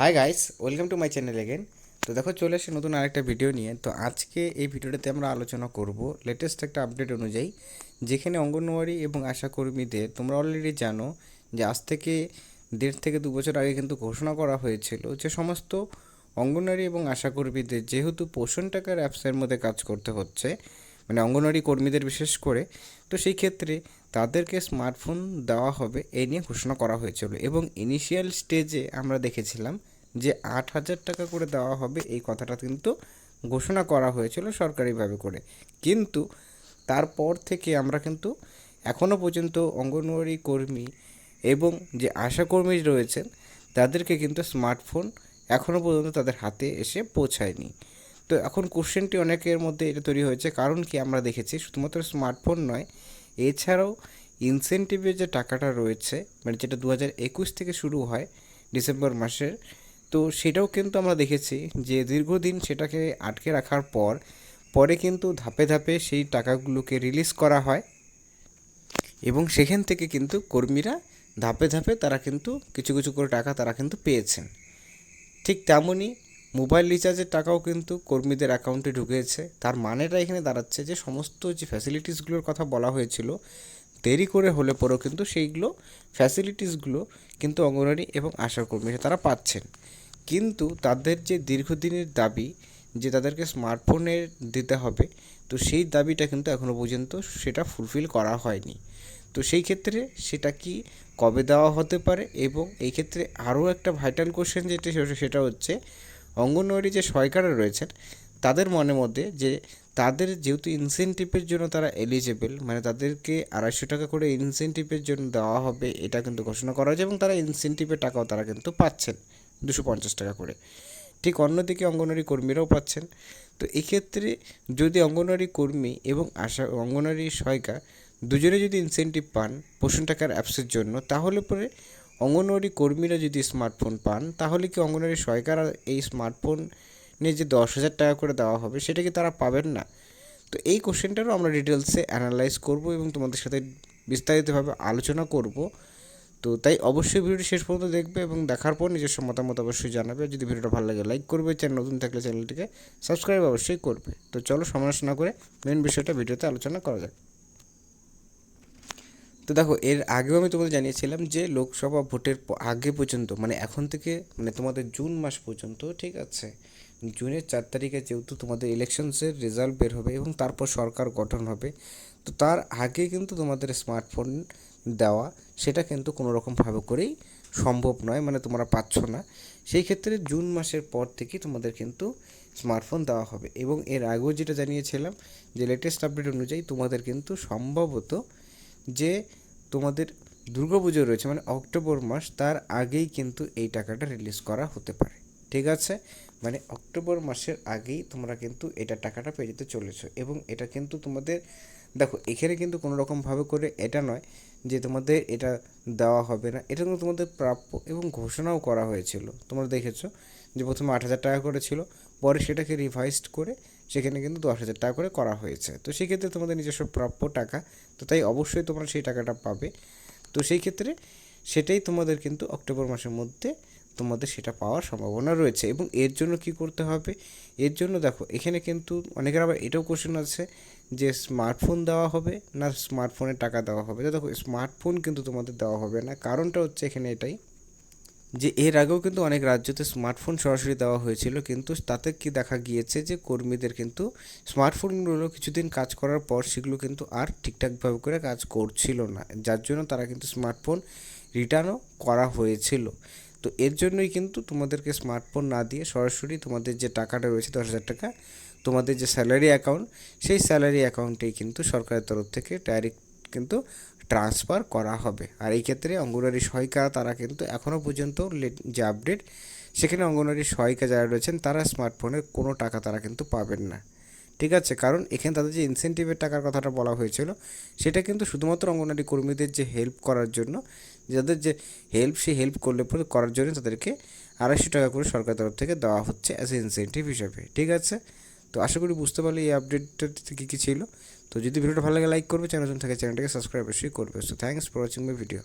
Hi guys welcome to my channel again তো দেখো, চলে এসে নতুন আরেকটা ভিডিও নিয়ে। তো আজকে এই ভিডিওটাতে আমরা আলোচনা করব লেটেস্ট একটা আপডেট অনুযায়ী, যেখানে অঙ্গনওয়াড়ি এবং আশাকর্মীদের, তোমরা অলরেডি জানো যে আজ থেকে দেড় থেকে দু বছর আগে কিন্তু ঘোষণা করা হয়েছিল যে সমস্ত অঙ্গনওয়াড়ি এবং আশাকর্মীদের, যেহেতু পোষণ টাকার অ্যাপসের মধ্যে কাজ করতে হচ্ছে মানে অঙ্গনওয়াড়ি কর্মীদের বিশেষ করে, তো সেই ক্ষেত্রে তাদেরকে স্মার্টফোন দেওয়া হবে এই নিয়ে ঘোষণা করা হয়েছিল এবং ইনিশিয়াল স্টেজে আমরা দেখেছিলাম যে আট হাজার টাকা করে দেওয়া হবে এই কথাটা কিন্তু ঘোষণা করা হয়েছিল সরকারিভাবে করে। কিন্তু তারপর থেকে আমরা কিন্তু এখনও পর্যন্ত অঙ্গনওয়াড়ি কর্মী এবং যে আশাকর্মী রয়েছেন, তাদেরকে কিন্তু স্মার্টফোন এখনও পর্যন্ত তাদের হাতে এসে পৌঁছায়নি। তো এখন কোশ্চেনটি অনেকের মধ্যে এটা তৈরি হয়েছে। কারণ কি আমরা দেখেছি, শুধুমাত্র স্মার্টফোন নয় এছাড়াও ইনসেন্টিভের যে টাকাটা রয়েছে মানে যেটা দু একুশ থেকে শুরু হয় ডিসেম্বর মাসের, তো সেটাও কিন্তু আমরা দেখেছি যে দীর্ঘদিন সেটাকে আটকে রাখার পর, পরে কিন্তু ধাপে ধাপে সেই টাকাগুলোকে রিলিজ করা হয়। এবং সেখান থেকে কিন্তু কর্মীরা ধাপে ধাপে তারা কিন্তু কিছু কিছু করে টাকা তারা কিন্তু পেয়েছেন। ঠিক তেমনই মোবাইল রিচার্জের টাকাও কিন্তু কর্মীদের অ্যাকাউন্টে ঢুকেছে। তার মানেটা এখানে দাঁড়াচ্ছে যে, সমস্ত যে ফ্যাসিলিটিসগুলোর কথা বলা হয়েছিল, দেরি করে হলে পরেও কিন্তু সেইগুলো ফ্যাসিলিটিসগুলো কিন্তু অঙ্গনওয়াড়ি এবং আশা কর্মীরা তারা পাচ্ছেন। কিন্তু তাদের যে দীর্ঘদিনের দাবি যে, তাদেরকে স্মার্টফোনের দিতে হবে, তো সেই দাবিটা কিন্তু এখনও পর্যন্ত সেটা ফুলফিল করা হয়নি। তো সেই ক্ষেত্রে সেটা কি কবে দেওয়া হতে পারে? এবং এই ক্ষেত্রে আরও একটা ভাইটাল কোশ্চেন যেটা সেটা হচ্ছে অঙ্গনওয়াড়ি যে সহায়িকারা রয়েছেন, তাদের মনে মধ্যে যে তাদের যেহেতু ইনসেন্টিভের জন্য তারা এলিজেবল মানে তাদেরকে আড়াইশো টাকা করে ইনসেন্টিভের জন্য দেওয়া হবে, এটা কিন্তু ঘোষণা করা হয়েছে এবং তারা ইনসেন্টিভের টাকাও তারা কিন্তু পাচ্ছেন, দুশো পঞ্চাশ টাকা করে। ঠিক অন্যদিকে অঙ্গনওয়াড়ি কর্মীরাও পাচ্ছেন। তো এক্ষেত্রে যদি অঙ্গনওয়াড়ি কর্মী এবং আশা, অঙ্গনওয়াড়ি সহায়িকা দুজনে যদি ইনসেন্টিভ পান, পোষণ টাকার অ্যাপসের জন্য, তাহলে পরে অঙ্গনওয়াড়ি কর্মীরা যদি স্মার্টফোন পান, তাহলে কি অঙ্গনওয়াড়ি সহায়িকারা এই স্মার্টফোন যে দশ হাজার টাকা করে দেওয়া হবে, সেটা কি তারা পাবেন না? তো এই কোশ্চেনটারও আমরা ডিটেলসে অ্যানালাইজ করব এবং তোমাদের সাথে বিস্তারিতভাবে আলোচনা করব। তো তাই অবশ্যই ভিডিওটি শেষ পর্যন্ত দেখবে এবং দেখার পর নিজস্ব মতামত অবশ্যই জানাবে। যদি ভিডিওটা ভালো লাগে লাইক করবে, চ্যানেল নতুন থাকলে চ্যানেলটিকে সাবস্ক্রাইব অবশ্যই করবে। তো চলো সমালোচনা করে মেন বিষয়টা ভিডিওতে আলোচনা করা যাক। তো দেখো, এর আগেও আমি তোমাদের জানিয়েছিলাম যে লোকসভা ভোটের আগে পর্যন্ত মানে এখন থেকে মানে তোমাদের জুন মাস পর্যন্ত, ঠিক আছে? জুনের চার তারিখে যেহেতু তোমাদের ইলেকশনসের রেজাল্ট বের হবে এবং তারপর সরকার গঠন হবে, তো তার আগে কিন্তু তোমাদের স্মার্টফোন দেওয়া, সেটা কিন্তু কোনো রকমভাবে করেই সম্ভব নয় মানে তোমরা পাচ্ছ না। সেই ক্ষেত্রে জুন মাসের পর থেকেই তোমাদের কিন্তু স্মার্টফোন দেওয়া হবে এবং এর আগেও যেটা জানিয়েছিলাম, যে লেটেস্ট আপডেট অনুযায়ী তোমাদের কিন্তু সম্ভবত যে তোমাদের দুর্গাপুজো রয়েছে মানে অক্টোবর মাস, তার আগেই কিন্তু এই টাকাটা রিলিজ করা হতে পারে। ঠিক আছে? মানে অক্টোবর মাসের আগেই তোমরা কিন্তু এটা টাকাটা পেয়ে যেতে চলেছো এবং এটা কিন্তু তোমাদের, দেখো, এখানে কিন্তু কোনো রকমভাবে করে এটা নয় যে তোমাদের এটা দেওয়া হবে না। এটা কিন্তু তোমাদের প্রাপ্য এবং ঘোষণাও করা হয়েছিল। তোমরা দেখেছ যে প্রথমে আট হাজার টাকা করে ছিল, পরে সেটাকে রিভাইসড করে সেখানে কিন্তু দশ হাজার টাকা করে করা হয়েছে। তো সেক্ষেত্রে তোমাদের নিজস্ব প্রাপ্য টাকা, তো তাই অবশ্যই তোমরা সেই টাকাটা পাবে। তো সেই ক্ষেত্রে সেটাই তোমাদের কিন্তু অক্টোবর মাসের মধ্যে তোমাদের সেটা পাওয়ার সম্ভাবনা রয়েছে। এবং এর জন্য কি করতে হবে? এর জন্য দেখো, এখানে কিন্তু অনেকের আবার এটাও কোশ্চেন আছে যে স্মার্টফোন দেওয়া হবে না স্মার্টফোনের টাকা দেওয়া হবে? তো দেখো স্মার্টফোন কিন্তু তোমাদের দেওয়া হবে না। কারণটা হচ্ছে এখানে এটাই। যে এর আগেও কিন্তু অনেক রাজ্যতে স্মার্টফোন সরাসরি দেওয়া হয়েছিল, কিন্তু তাতে কি দেখা গিয়েছে যে কর্মীদের কিন্তু স্মার্টফোনগুলো কিছুদিন কাজ করার পর সেগুলো কিন্তু আর ঠিকঠাকভাবে করে কাজ করছিল না। যার জন্য তারা কিন্তু স্মার্টফোন রিটার্নও করা হয়েছিল। তো এর জন্যই কিন্তু তোমাদেরকে স্মার্টফোন না দিয়ে সরাসরি তোমাদের যে টাকাটা রয়েছে, দশ হাজার টাকা, তোমাদের যে স্যালারি অ্যাকাউন্ট সেই স্যালারি অ্যাকাউন্টেই কিন্তু সরকারের তরফ থেকে ডাইরেক্ট কিন্তু ট্রান্সফার করা হবে। আর এই ক্ষেত্রে অঙ্গনওয়াড়ি সহায়িকা তারা কিন্তু এখনও পর্যন্ত যে আপডেট সেখানে অঙ্গনওয়াড়ি সহায়িকা যারা রয়েছেন, তারা স্মার্টফোনের কোনো টাকা তারা কিন্তু পাবেন না। ঠিক আছে? কারণ এখানে তাদের যে ইনসেন্টিভের টাকার কথাটা বলা হয়েছিল, সেটা কিন্তু শুধুমাত্র অঙ্গনওয়াড়ি কর্মীদের যে হেল্প করার জন্য, যাদের যে হেল্প সেই হেল্প করলে পরে করার জন্য তাদেরকে আড়াইশো টাকা করে সরকার তরফ থেকে দেওয়া হচ্ছে অ্যাজ এ ইনসেন্টিভ হিসাবে। ঠিক আছে? তো আশা করি বুঝতে পারলে এই আপডেটটা কী কী ছিল। তো যদি ভিডিওটা ভালো লাগে লাইক করবে চ্যানেল থাকে চ্যানেলটাকে সাবস্ক্রাইব অবশ্যই করবে। So thanks for watching my video